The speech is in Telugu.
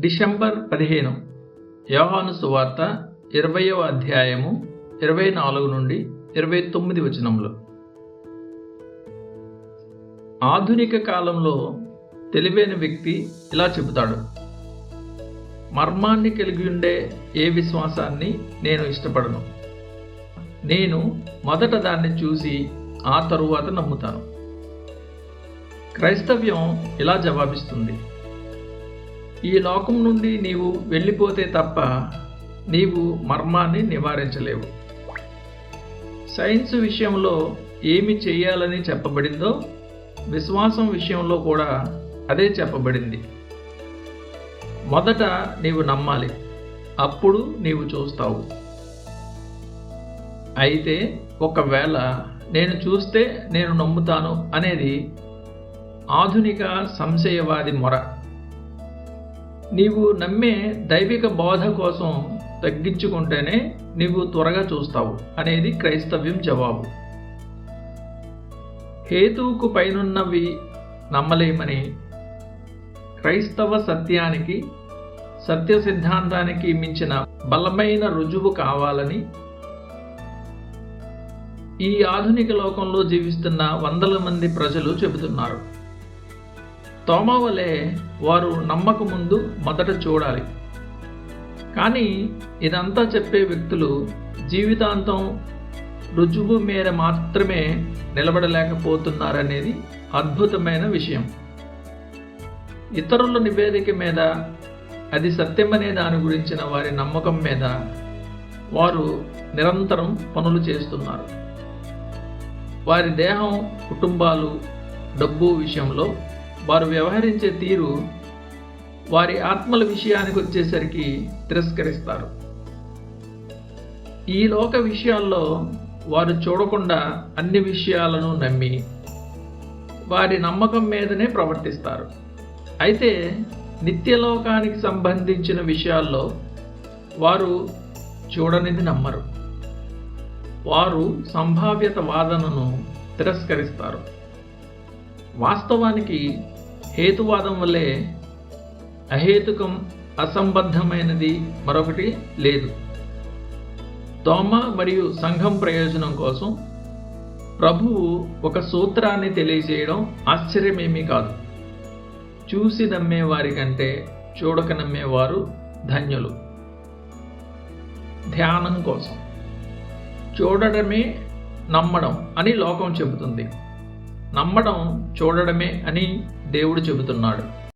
డిసెంబర్ పదిహేను. యోహాను సువార్త ఇరవయో అధ్యాయము ఇరవై నాలుగు నుండి ఇరవై తొమ్మిది వచనంలో ఆధునిక కాలంలో తెలివైన వ్యక్తి ఇలా చెబుతాడు మర్మాన్ని కలిగి ఉండే ఏ విశ్వాసాన్ని నేను ఇష్టపడను. నేను మొదట దాన్ని చూసి ఆ తరువాత నమ్ముతాను. క్రైస్తవ్యం ఇలా జవాబిస్తుంది ఈ లోకం నుండి నీవు వెళ్ళిపోతే తప్ప నీవు మర్మాన్ని నివారించలేవు. సైన్స్ విషయంలో ఏమి చేయాలని చెప్పబడిందో విశ్వాసం విషయంలో కూడా అదే చెప్పబడింది. మొదట నీవు నమ్మాలి అప్పుడు నీవు చూస్తావు. అయితే ఒకవేళ నేను చూస్తే నేను నమ్ముతాను అనేది ఆధునిక సంశయవాది మొర. నీవు నమ్మే దైవిక బోధ కోసం తగ్గించుకుంటేనే నీవు త్వరగా చూస్తావు అనేది క్రైస్తవ్యం జవాబు. హేతువుకు పైనున్నవి నమ్మలేమని క్రైస్తవ సత్యానికి సత్య సిద్ధాంతానికి మించిన బలమైన రుజువు కావాలని ఈ ఆధునిక లోకంలో జీవిస్తున్న వందల మంది ప్రజలు చెబుతున్నారు. తోమ వలె వారు నమ్మక ముందు మొదట చూడాలి. కానీ ఇదంతా చెప్పే వ్యక్తులు జీవితాంతం రుజువు మేర మాత్రమే నిలబడలేకపోతున్నారనేది అద్భుతమైన విషయం. ఇతరుల నివేదిక మీద అది సత్యమనే దాని గురించిన వారి నమ్మకం మీద వారు నిరంతరం పనులు చేస్తున్నారు. వారి దేహం కుటుంబాలు డబ్బు విషయంలో వారు వ్యవహరించే తీరు వారి ఆత్మల విషయానికి వచ్చేసరికి తిరస్కరిస్తారు. ఈ లోక విషయాల్లో వారు చూడకుండా అన్ని విషయాలను నమ్మి వారి నమ్మకం మీదనే ప్రవర్తిస్తారు. అయితే నిత్యలోకానికి సంబంధించిన విషయాల్లో వారు చూడనిది నమ్మరు. వారు సంభావ్యత వాదనను తిరస్కరిస్తారు. వాస్తవానికి హేతువాదం వల్లే అహేతుకం అసంబద్ధమైనది మరొకటి లేదు. తోమ మరియు సంఘం ప్రయోజనం కోసం ప్రభువు ఒక సూత్రాన్ని తెలియజేయడం ఆశ్చర్యమేమీ కాదు. చూసి నమ్మేవారి కంటే చూడక నమ్మేవారు ధన్యులు. ధ్యానం కోసం. చూడడమే నమ్మడం అని లోకం చెబుతుంది. నమ్మడం చూడడమే అని దేవుడు చెబుతున్నాడు.